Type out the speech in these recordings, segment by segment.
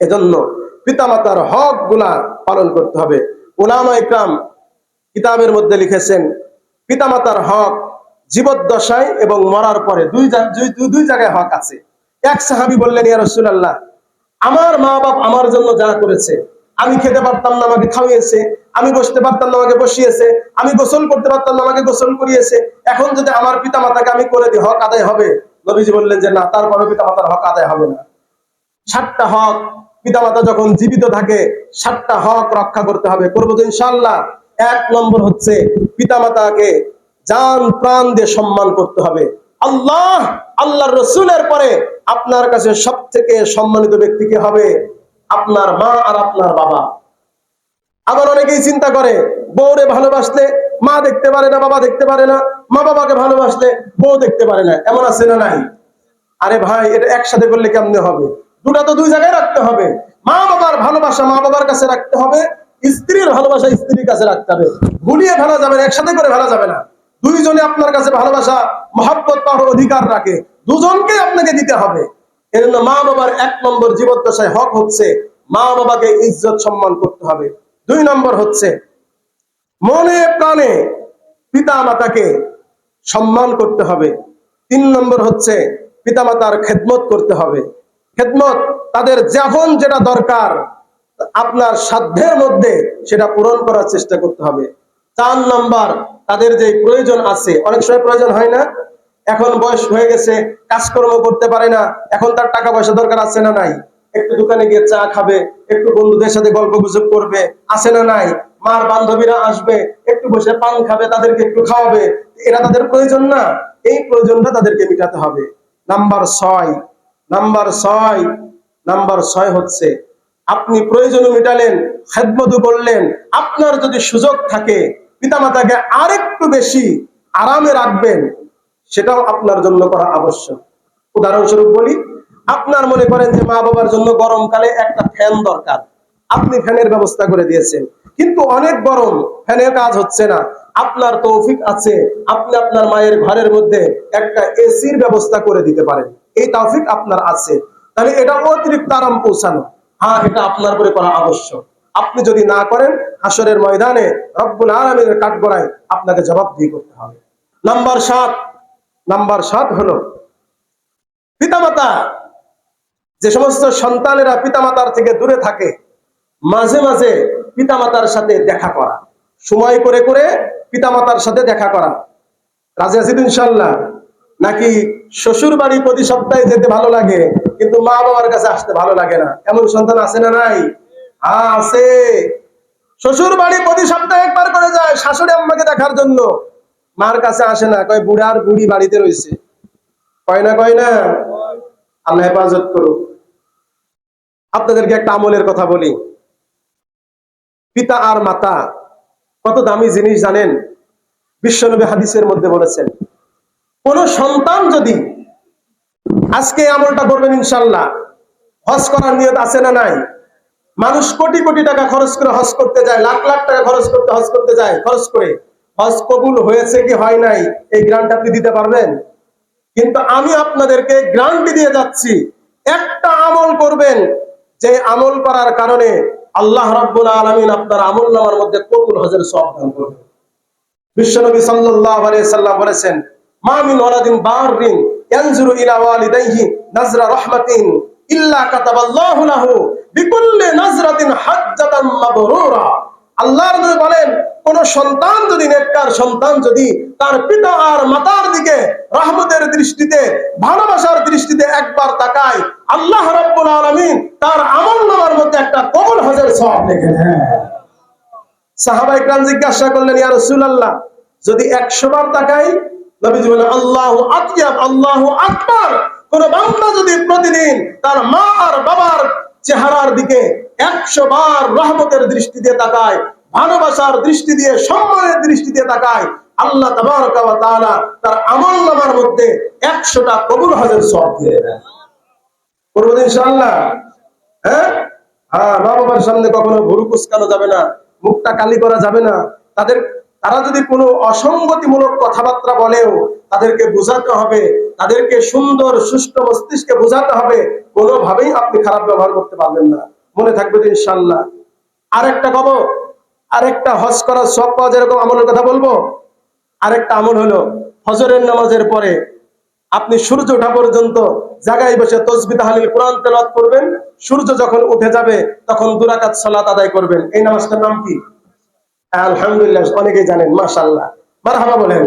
এজন্য পিতামাতার হকগুলা পালন করতে হবে। ওলামা ইকরাম কিতাবের মধ্যে লিখেছেন, পিতামাতার হক জীবদ্দশায় এবং মরার পরে দুই দুই- জায়গায় হক আছে। এক সাহাবি বললেন, ইয়া রসুলাল্লাহ, আমার মা বাপ আমার জন্য যা করেছে, আমি খেতে পারতাম না, আমাকে খাওয়িয়েছে, আমি বসতে পারতাম না, আমাকে বসিয়েছে, আমি গোসল করতে পারতাম না, আমাকে গোসল করিয়েছে, এখন যদি আমার পিতা মাতাকে আমি করে দিই, হক আদায় হবে? নবীজি বললেন যে, না তারপরে পিতা মাতার হক আদায় হবে না। সাতটা হক পিতামাতা যখন জীবিত থাকে, সাতটা হক রক্ষা করতে হবে। করব তো ইনশাল্লাহ এক নম্বর হচ্ছে পিতামাতাকে জান, প্রাণ দিয়ে সম্মান করতে হবে। আল্লাহ, আল্লাহর রসুলের পরে আপনার কাছে সব থেকে সম্মানিত ব্যক্তি কে হবে? আপনার মা আর আপনার বাবা। আবার অনেকেই চিন্তা করে, বউরে ভালোবাসলে মা দেখতে পারে না, বাবা দেখতে পারে না। মা বাবাকে ভালোবাসলে বউ দেখতে পারে না। এমন আছে না নাই? আরে ভাই, এটা একসাথে করলে কেমনে হবে? দুটা তো দুই জায়গায় রাখতে হবে। মা বাবার ভালোবাসা মা বাবার কাছে রাখতে হবে, স্ত্রীর ভালোবাসা স্ত্রীর কাছে রাখতে হবে। ভুলিয়ে ফেলা যাবে না, একসাথে করে ফেলা যাবে না। দুইজনে আপনার কাছে ভালোবাসা, মহাব্বত, পাওয়ার অধিকার রাখে। দুজনকে আপনাকে দিতে হবে। এজন্য মা বাবার এক নম্বর জীবদ্দশায় হক হচ্ছে মা বাবাকে ইজ্জত সম্মান করতে হবে। দুই নম্বর হচ্ছে মনে প্রাণে পিতা মাতাকে সম্মান করতে হবে। তিন নম্বর হচ্ছে পিতামাতার খেদমত করতে হবে। খেদমত, তাদের যখন যেটা দরকার, আপনার সাধ্যের মধ্যে সেটা পূরণ করার চেষ্টা করতে হবে। চার নম্বর, তাদের যে প্রয়োজন আছে, অনেক সময় প্রয়োজন হয় না, এখন বয়স হয়ে গেছে, কাজকর্ম করতে পারে না, এখন তার টাকা পয়সা দরকার আছে না নাই? একটু দোকানে গিয়ে চা খাবে, একটু বন্ধুদের সাথে গল্প গুজব করবে, আছে না নাই? মার বান্ধবীরা আসবে, একটু বসে পান খাবে, তাদেরকে একটু খাওয়াবে, এটা তাদের প্রয়োজন না, এই প্রয়োজনটা তাদেরকে মেটাতে হবে। নাম্বার ছয় নাম্বার ছয় নাম্বার ছয় হচ্ছে, আপনি প্রয়োজন মেটালেন, খেদমত করলেন, আপনার যদি সুযোগ থাকে, পিতামাতাকে আরেকটু বেশি আরামে রাখবেন, সেটাও আপনার জন্য করা আবশ্যক। উদাহরণস্বরূপ বলি, আপনার মনে করেন যে মা বাবার জন্য গরমকালে একটা ফ্যান দরকার। আপনি ফ্যানের ব্যবস্থা করে দিয়েছেন, কিন্তু অনেক গরম, ফ্যানের কাজ হচ্ছে না। আপনার তৌফিক আছে, আপনি আপনার মায়ের ঘরের মধ্যে একটা এসির ব্যবস্থা করে দিতে পারেন। এই তৌফিক আপনার আছে। তাহলে এটা অতিরিক্ত আরাম পৌঁছানো। হ্যাঁ এটা আপনার করে করা আবশ্যক। আপনি যদি না করেন হাসরের ময়দানে রব্বুল আলমীর কাঠগড়ায় আপনাকে জবাবদিহি করতে হবে। নাম্বার সাত নাম্বার সাত হলো পিতামাতা। যে সমস্ত সন্তানেরা পিতামাতার থেকে দূরে থাকে, মাঝে মাঝে পিতামাতার সাথে দেখা করা। সময় করে করে পিতামাতার সাথে দেখা করা। রাজি তো ইনশাল্লাহ নাকি শ্বশুর বাড়ি প্রতি সপ্তাহে যেতে ভালো লাগে কিন্তু মা বাবার কাছে আসতে ভালো লাগে না? এমন সন্তান আছে না নাই? হ্যাঁ, আছে। শ্বশুর বাড়ি প্রতি সপ্তাহে একবার করে যায় শাশুড়ি আম্মাকে দেখার জন্য। মার কাছে আসে না কয় বুড়া আর বুড়ি বাড়িতে রয়েছে। কয় না কয় না? আল্লাহ হেফাজত করুক। আপনাদেরকে একটা আমলের কথা বলি। পিতা আর মাতা কত দামি জিনিস জানেন? বিশ্বনবী হাদিসের মধ্যে বলেছেন কোন সন্তান যদি আজকে আমলটা করবেন ইনশাল্লাহ হজ করার নিয়ত আছে না নাই? মানুষ কোটি কোটি টাকা খরচ করে হজ করতে যায়, লাখ লাখ টাকা খরচ করতে, হজ করতে যায়, খরচ করে। হজ কবুল হয়েছে কি হয় নাই? এই গ্রান্ট আপনি দিতে পারবেন? কিন্তু আমি আপনাদেরকে গ্রান্টি দিয়ে যাচ্ছি, একটা আমল করবেন, যে আমল করার কারণে আল্লাহ রাব্বুল আলামিন আপনার আমল নামার মধ্যে কবুল হজের সব দান করবেন। বিশ্বনবী সাল্লাল্লাহু আলাইহি সাল্লাম বলেছেন ওয়ালাদিন ইয়ানজুরু ইলা ওয়ালিদাইহি নাজরা রাহমাতিন ইল্লা কাতাবাল্লাহু লাহু বিকুল্লি নাজরাতিন মাবরুরা। আল্লাহর নবী বলেন, কোন সন্তান যদি নেককার সন্তান যদি তার পিতা আর মাতার দিকে রহমতের দৃষ্টিতে, ভালোবাসার দৃষ্টিতে একবার তাকায়, আল্লাহ রাব্বুল আলামিন তার আমল নামার মধ্যে একটা কবুল হজের সওয়াব লিখে দেন। জিজ্ঞাসা করলেন, ইয়া রাসূলুল্লাহ, যদি 100 বার তাকাই নবীজি বলেন আল্লাহু আল্লাহু কোন যদি প্রতিদিন তার বাবার চেহারার দিকে 100 বার রহমতের দৃষ্টি দিয়ে তাকায়, ভালোবাসার দৃষ্টি দিয়ে, সম্মানের দৃষ্টি দিয়ে তাকায়, আল্লাহ তার আমল নামার মধ্যে 100টা কবুল হজের সওয়াব দিয়ে ইনশাআল্লাহ? হ্যাঁ? হ্যাঁ মা বাবার সামনে কখনো ভুরু কুচকানো যাবে না, মুখটা কালি করা যাবে না। তাদের তারা যদি কোনো অসঙ্গতিমূলক কথাবার্তা বলেও তাদেরকে বোঝাতে হবে, তাদেরকে সুন্দর, সুষ্ঠু মস্তিষ্কে বোঝাতে হবে, কোনোভাবেই আপনি খারাপ ব্যবহার করতে পারবেন না। মনে থাকবে তো ইনশাল্লাহ আরেকটা কব আরেকটা হজ করার সব পাওয়া যেরকম আমলের কথা বলব? আরেকটা আমল হলো ফজরের নামাজের পরে আপনি সূর্য ওঠা পর্যন্ত জায়গায় বসে তসবি তাহালিল কোরআন তেলাওয়াত করবেন। সূর্য যখন উঠে যাবে, তখন দুরাকাত সালাত আদায় করবেন। এই নামাজটার নাম কি? আলহামদুলিল্লাহ, অনেকেই জানেন, মাশাআল্লাহ। মারহাবা বলেন।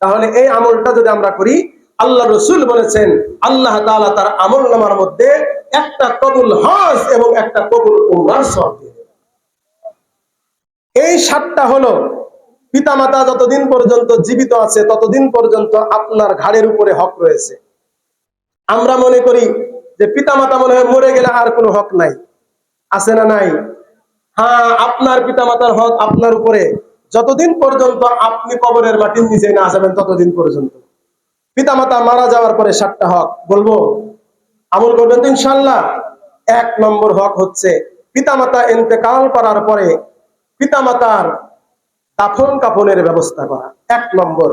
তাহলে এই আমলটা যদি আমরা করি, আল্লাহ রসুল বলেছেন, আল্লাহ তাআলা তার আমল নামার মধ্যে একটা কবুল হজ এবং একটা কবুল উমরার সব এই সাতটা হলো, পিতামাতা যতদিন পর্যন্ত জীবিত আছে, ততদিন পর্যন্ত আপনার ঘাড়ের উপরে হক রয়েছে। আমরা মনে করি যে পিতামাতা মনে হয় মরে গেলে আর কোনো হক নাই। আছে না নাই? হ্যাঁ আপনার পিতামাতার হক আপনার উপরে। যতদিন পর্যন্ত আপনি কবরের মাটির নিচে না যাবেন, ততদিন পর্যন্ত। পিতামাতা মারা যাওয়ার পরে সাতটা হক, বলব? আমল করবেন তো ইনশাল্লাহ এক নম্বর হক হচ্ছে, পিতামাতা এতেকাল করার পরে পিতামাতার দাফন কাফনের ব্যবস্থা করা। এক নম্বর,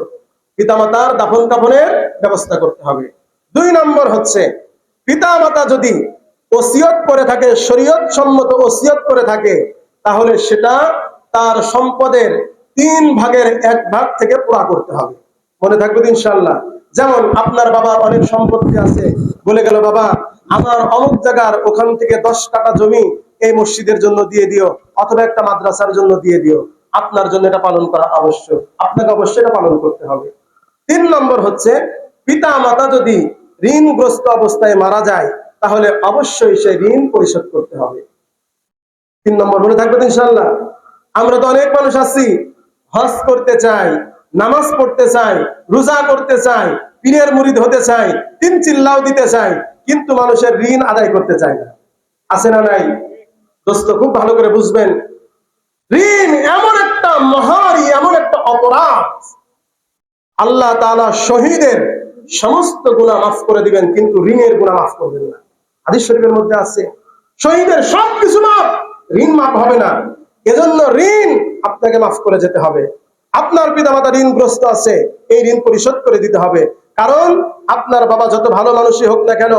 পিতামাতার দাফন কাফনের ব্যবস্থা করতে হবে। দুই নম্বর হচ্ছে, পিতামাতা যদি ওসিয়ত করে থাকে শরীয়ত সম্মত ওসিয়ত করে থাকে তাহলে সেটা তার সম্পদের তিন ভাগের এক ভাগ থেকে পুরা করতে হবে। মনে থাকবে ইনশাল্লাহ যেমন আপনার বাবার অনেক সম্পত্তি আছে, বলে গেল, বাবা, আমার অমুক জায়গার ওখান থেকে দশ কাটা জমি এই মসজিদের জন্য দিয়ে দিও, অথবা একটা মাদ্রাসার জন্য দিয়ে দিও। আপনার জন্য এটা পালন করা আবশ্যক। আপনাকে অবশ্যই এটা পালন করতে হবে। তিন নম্বর হচ্ছে পিতা মাতা যদি ঋণগ্রস্ত অবস্থায় মারা যায়, তাহলে অবশ্যই সে ঋণ পরিশোধ করতে হবে। তিন নম্বর মনে থাকবে ইনশাল্লাহ আমরা তো অনেক মানুষ আছি, হজ করতে চাই, নামাজ পড়তে চাই, রোজা করতে চাই, পীরের মুরিদ হতে চাই, তিন চিল্লাও দিতে চাই, কিন্তু মানুষের ঋণ আদায় করতে চায় না। আছে না নাই? দোস্ত, খুব ভালো করে বুঝবেন। ঋণ এমন একটা মহারি এমন একটা অপরাধ। আল্লাহ তাআলা শহীদের সমস্ত গুণা মাফ করে দিবেন, কিন্তু ঋণের গুণা মাফ করবেন না। হাদিস শরীফের মধ্যে আছে, শহীদের সব কিছু মাফ। ঋণ মাফ হবে না। এজন্য ঋণ আপনাকে মাফ করে যেতে হবে। আপনার পিতামাতা ঋণগ্রস্ত আছে, এই ঋণ পরিশোধ করে দিতে হবে। কারণ আপনার বাবা যত ভালো মানুষই হোক না কেন,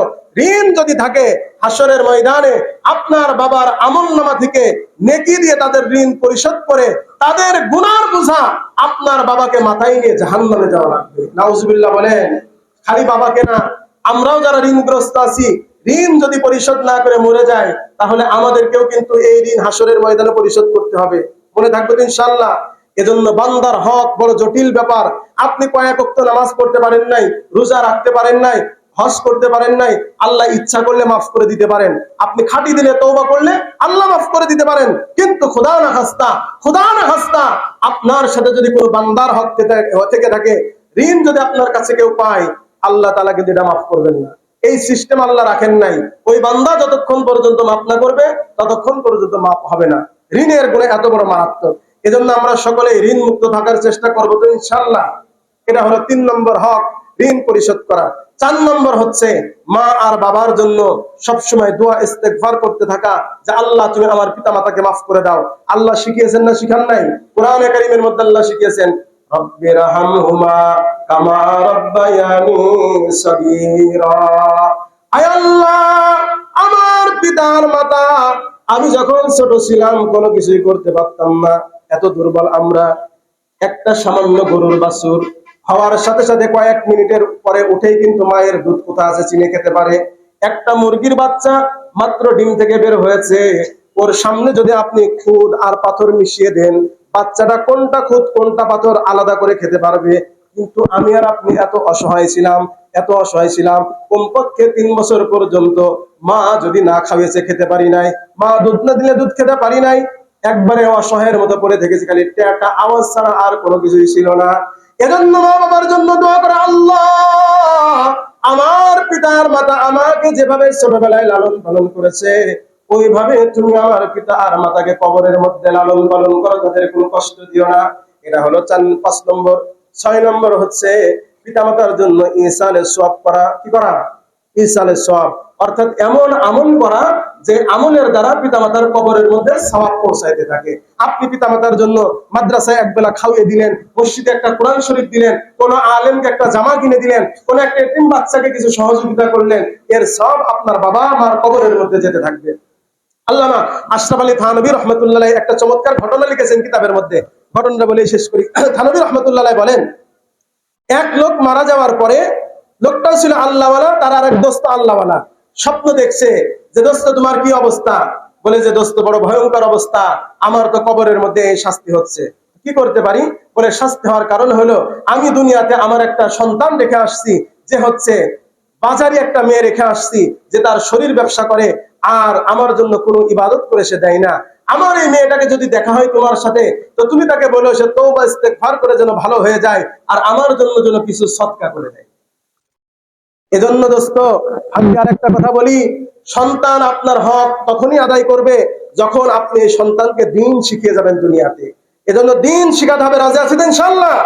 ঋণ যদি থাকে হাসরের ময়দানে, আপনার বাবার আমল নামা থেকে নেকি দিয়ে তাদের ঋণ পরিশোধ করে তাদের গুনার বোঝা আপনার বাবাকে মাথায় নিয়ে জাহান্নামে যাওয়া লাগবে। নাউজুবিল্লাহ বলেন, খালি বাবাকে না, আমরাও যারা ঋণগ্রস্ত আছি ঋণ যদি পরিশোধ না করে মরে যায়, তাহলে আমাদেরকেও কিন্তু এই ঋণ হাসরের ময়দানে পরিশোধ করতে হবে। মনে থাকবে ইনশাল্লাহ এজন্য বান্দার হক বড় জটিল ব্যাপার। আপনি কয়েক অক্ত নামাজ পড়তে পারেন নাই, রোজা রাখতে পারেন নাই, হজ করতে পারেন নাই, আল্লাহ ইচ্ছা করলে মাফ করে দিতে পারেন। আপনি খাটি দিলে তৌবা করলে আল্লাহ মাফ করে দিতে পারেন। কিন্তু খোদা না হাস্তা খোদা না হাস্তা আপনার সাথে যদি কোনো বান্দার হক থেকে থাকে ঋণ যদি আপনার কাছে কেউ পায়, আল্লাহ তালা কিন্তু এটা মাফ করবেন না। এই সিস্টেম আল্লাহ রাখেন নাই। ওই বান্দা যতক্ষণ পর্যন্ত মাফ না করবে, ততক্ষণ পর্যন্ত মাফ হবে না। ঋণের গুণে এত বড় মারাত্মক। এজন্য আমরা সকলে ঋণ মুক্ত থাকার চেষ্টা করব তো ইনশাল্লাহ এটা হলো তিন নম্বর হক, ঋণ পরিশোধ করা। চার নম্বর হচ্ছে, মা আর বাবার জন্য সবসময় দোয়া ইস্তেগফার করতে থাকা, যে আল্লাহ তুমি আমার পিতা মাতাকে মাফ করে দাও। আল্লাহ শিখিয়েছেন না শিখান নাই? কোরআনে কারিমের মধ্যে আল্লাহ শিখিয়েছেন রব্বিরহামহুমা আমার পিতার মাতা, আমি যখন ছোট ছিলাম, কোনো কিছুই করতে পারতাম না। এত দুর্বল আমরা, একটা সামান্য গরুর বাছুর হওয়ার সাথে সাথে কয়েক মিনিটের পরে উঠেই কিন্তু মায়ের দুধ কোথা আছে চিনে খেতে পারে। একটা মুরগির বাচ্চা মাত্র ডিম থেকে বের হয়েছে। ওর সামনে যদি আপনি খুদ আর পাথর মিশিয়ে দেন, বাচ্চাটা কোনটা খুদ, কোনটা পাথর আলাদা করে খেতে পারবে? কিন্তু আমি আর আপনি এত অসহায় ছিলাম, এত অসহায় ছিলাম। কমপক্ষে তিন বছর পর্যন্ত মা যদি না খাওয়িয়েছে খেতে পারি নাই। মা দুধ না দিলে দুধ খেতে পারি নাই। একবারে অসহায়ের মতো পড়ে থেকেছি খালি। একটা আওয়াজ ছাড়া আর কোনো কিছুই ছিল না। এজন্য মা বাবার জন্য দোয়া করে, আল্লাহ, আমার পিতার মাতা আমাকে যেভাবে ছোটবেলায় লালন পালন করেছে, ওইভাবে তুমি আমার পিতা আর মাতাকে কবরের মধ্যে লালন পালন করো, তাদের কোনো কষ্ট দিও না। এটা হলো চার, পাঁচ নম্বর ছয় নম্বর হচ্ছে পিতা মাতার জন্য ইনসানের সব করা, কি করা? ইসালের সব অর্থাৎ এমন আমল করা যে আমলের দ্বারা পিতামাতার কবরের মধ্যে সওয়াব পৌঁছাইতে থাকে। আপনি পিতামাতার জন্য মাদ্রাসায় একবেলা খাওয়িয়ে দিলেন, মসজিদে একটা কোরআন শরীফ দিলেন, কোন আলেমকে একটা জামা কিনে দিলেন, কোন একটা এতিম বাচ্চাকে কিছু সহযোগিতা করলেন, এর সব আপনার বাবা মার কবরের মধ্যে যেতে থাকবে। আল্লামা আশরাফ আলী থানবী রহমতুল্লাহ একটা চমৎকার ঘটনা লিখেছেন কিতাবের মধ্যে। ঘটনাটা বলে শেষ করি। থানবী রহমতুল্লাহ বলেন, এক লোক মারা যাওয়ার পরে লোকটাও ছিল আল্লাহওয়ালা, তার আর এক দোস্ত আল্লাহওয়ালা। স্বপ্ন দেখছে যে, দোস্ত, তোমার কি অবস্থা? বলে যে, দোস্ত, বড় ভয়ঙ্কর অবস্থা। আমার তো কবরের মধ্যে এই শাস্তি হচ্ছে। কি করতে পারি? বলে, শাস্তি হওয়ার কারণ হলো, আমি দুনিয়াতে আমার একটা সন্তান রেখে আসছি, যে হচ্ছে বাজারে একটা মেয়ে রেখে আসছি, যে তার শরীর ব্যবসা করে, আর আমার জন্য কোনো ইবাদত করে সে দেয় না। আমার এই মেয়েটাকে যদি দেখা হয় তোমার সাথে, তো তুমি তাকে বলো সে তৌবা ইস্তেগফার করে যেন ভালো হয়ে যায় আর আমার জন্য যেন কিছু সৎকা করে দেয়। এজন্য দোস্ত, আমি আর একটা কথা বলি, সন্তান আপনার হক তখনই আদায় করবে যখন আপনি এই সন্তানকে দিন শিখিয়ে যাবেন দুনিয়াতে। এজন্য দিন শিখাতে হবে, রাজা আছেন ইনশাল্লাহ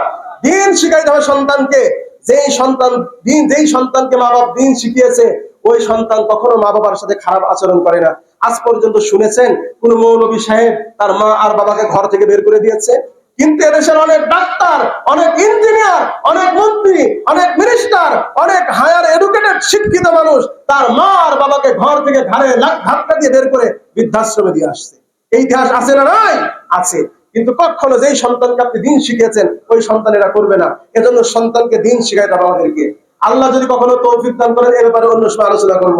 দিন শিখাইতে হবে সন্তানকে। যেই সন্তান, দিন, যেই সন্তানকে মা বাবা দিন শিখিয়েছে, ওই সন্তান কখনো মা বাবার সাথে খারাপ আচরণ করে না। আজ পর্যন্ত শুনেছেন, কোন মৌলবী সাহেব তার মা আর বাবাকে ঘর থেকে বের করে দিয়েছে। কিন্তু এদেশের অনেক ডাক্তার, অনেক ইঞ্জিনিয়ার, অনেক মন্ত্রী, অনেক মিনিস্টার, অনেক হায়ার এডুকেটেড শিক্ষিত মানুষ তার মা আর বাবাকে ঘর থেকে ঘাড়ে ধাক্কা দিয়ে বের করে বৃদ্ধাশ্রমে দিয়ে আসছে। এই ইতিহাস আছে না নাই? আছে। কিন্তু কখনো যেই সন্তানকে আপনি দিন শিখিয়েছেন, ওই সন্তান এরা করবে না। এজন্য সন্তানকে দিন শিখাইতে হবে আমাদেরকে। আল্লাহ যদি কখনো তৌফিক দান করেন, এ ব্যাপারে অন্য সময় আলোচনা করব।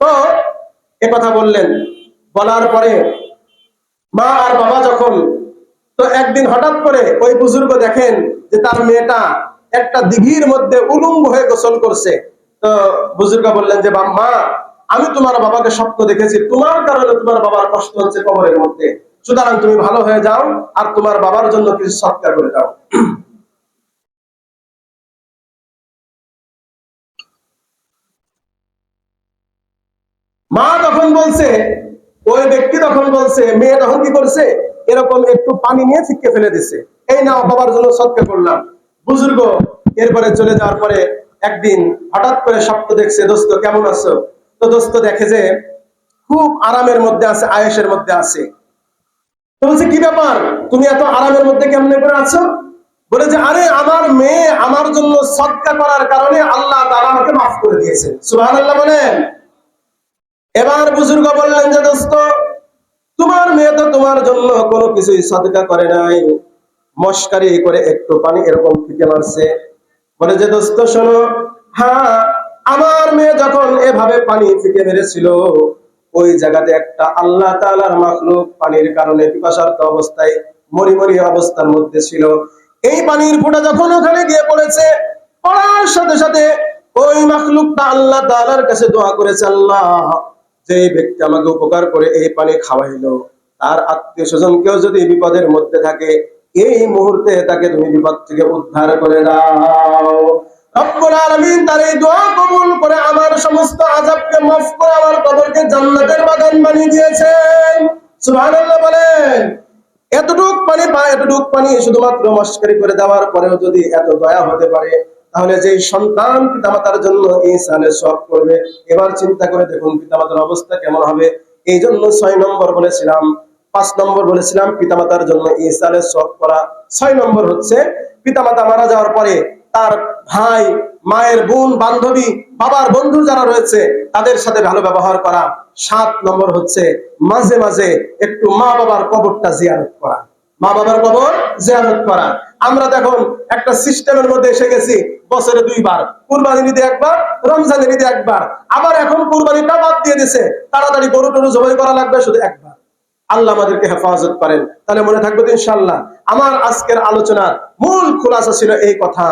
তো এ কথা বললেন। বলার পরে মা আর বাবা যখন, তো একদিন হঠাৎ করে ওই বুজুর্গ দেখেন যে তার মেয়েটা একটা দিঘির মধ্যে উলুঙ্গ হয়ে গোসল করছে। তো বুজুর্গ বললেন যে মা, আমি তোমার বাবাকে স্বপ্ন দেখেছি। তোমার কারণে তোমার বাবার কষ্ট হচ্ছে কবরের মধ্যে। সুতরাং তুমি ভালো হয়ে যাও আর তোমার বাবার জন্য কিছু সৎকার করে দাও মা তখন বলছে, ওই ব্যক্তি তখন বলছে, মেয়ে তখন কি করছে? এরকম একটু পানি নিয়ে ফিকে ফেলে দিছে। এই নাও, বাবার জন্য সৎকার করলাম। বুজুর্গ, এরপরে চলে যাওয়ার পরে একদিন হঠাৎ করে স্বপ্ন দেখছে, দোস্ত, কেমন আছো? তো দোস্ত দেখে যে খুব আরামের মধ্যে আছে, আয়েসের মধ্যে আছে। তো বলছে, কি ব্যাপার? তুমি এত আরামের মধ্যে কেমনে করে আছো? বলে যে, আরে, আমার মেয়ে আমার জন্য সৎকা করার কারণে আল্লাহ তারা আমাকে মাফ করে দিয়েছেন। সুবহানাল্লাহ বলেন। এবার বুজুর্গ বললেন যে, দোস্ত, তোমার মেয়ে তো তোমার জন্য কোনো কিছুই সদকা করে নাই। মস্কারি করে একটু পানি এরকম ফিকে মারছে। বলে যে, দোস্ত, শোনো হ্যাঁ আমার মেয়ে যখন এভাবে পানি ফিকে মেরেছিল, ওই জায়গাতে একটা আল্লাহ তাআলার মাখলুক পানির কারণে পিপাসার্ত অবস্থায় মরি মরি অবস্থার মধ্যে ছিল। এই পানির ফোঁটা যখন ওখানে গিয়ে পড়েছে, পড়ার সাথে সাথে ওই মাখলুকটা আল্লাহ তালার কাছে দোয়া করেছে, আল্লাহ যে ব্যক্তি আমাকে উপকার করে, এই পানি খাওয়াইলো। তার আত্মীয় স্বজন কেউ যদি বিপদের মধ্যে থাকে, এই মুহূর্তে তাকে তুমি বিপদ থেকে উদ্ধার করে দাও। এতটুক পানি পা এতটুক পানি শুধুমাত্র মস্কারি করে দেওয়ার পরেও যদি এত দয়া হতে পারে তাহলে যেই সন্তান পিতামাতার জন্য এই সালে সব করবে, এবার চিন্তা করে দেখুন পিতামাতার অবস্থা কেমন হবে। এই জন্য ছয় নম্বর বলেছিলাম, পাঁচ নম্বর বলেছিলাম পিতামাতার জন্য এই সালে সব করা। ছয় নম্বর হচ্ছে, পিতামাতা মারা যাওয়ার পরে তার ভাই, মায়ের বোন, বান্ধবী, বাবার বন্ধু যারা রয়েছে, তাদের সাথে ভালো ব্যবহার করা। সাত নম্বর হচ্ছে, মাঝে মাঝে একটু মা বাবার কবরটা জিয়ারত করা। মা বাবার কবর জিয়ারত করা। আমরা দেখুন একটা সিস্টেমের মধ্যে এসে গেছি, বছরে দুইবার। কুরবানির ঈদে একবার, রমজানের ঈদে একবার। আবার এখন কুরবানিটা বাদ দিয়ে দিছে। তাড়াতাড়ি গরু টরু জবাই করা লাগবে শুধু একবার। আল্লাহ আমাদেরকে হেফাজত করেন। তাহলে মনে থাকবে ইনশাল্লাহ আমার আজকের আলোচনার মূল খুলাসা ছিল এই কথা।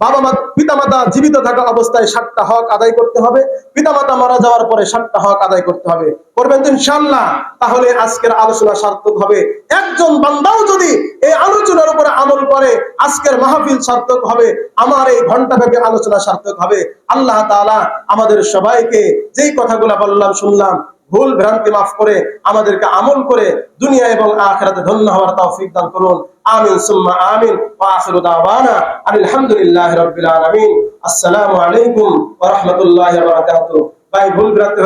বাবা মা, পিতামাতা জীবিত থাকা অবস্থায় সাতটা হক আদায় করতে হবে। পিতামাতা মারা যাওয়ার পরে সাতটা হক আদায় করতে হবে। করবেন তো ইনশাল্লাহ তাহলে আজকের আলোচনা সার্থক হবে। একজন বান্দাও যদি এই আলোচনার উপরে আমল করে, আজকের মাহফিল সার্থক হবে। আমার এই ঘন্টাব্যাপী আলোচনা সার্থক হবে। আল্লাহ তাআলা আমাদের সবাইকে যেই কথাগুলো বললাম, শুনলাম ভুল ভ্রান্তি মাফ করে আমাদেরকে আমল করে দুনিয়া এবং আখরাতে ধন্য হওয়ার তৌফিক দান করুন। আমিন, সুম্মা আমিন, ওয়া আখিরু দাওয়ানা আলহামদুলিল্লাহি রাব্বিল আলামিন। আসসালামু আলাইকুম ওয়া রাহমাতুল্লাহি ওয়া বারাকাতুহু। ভাই, ভুল ভ্রান্তি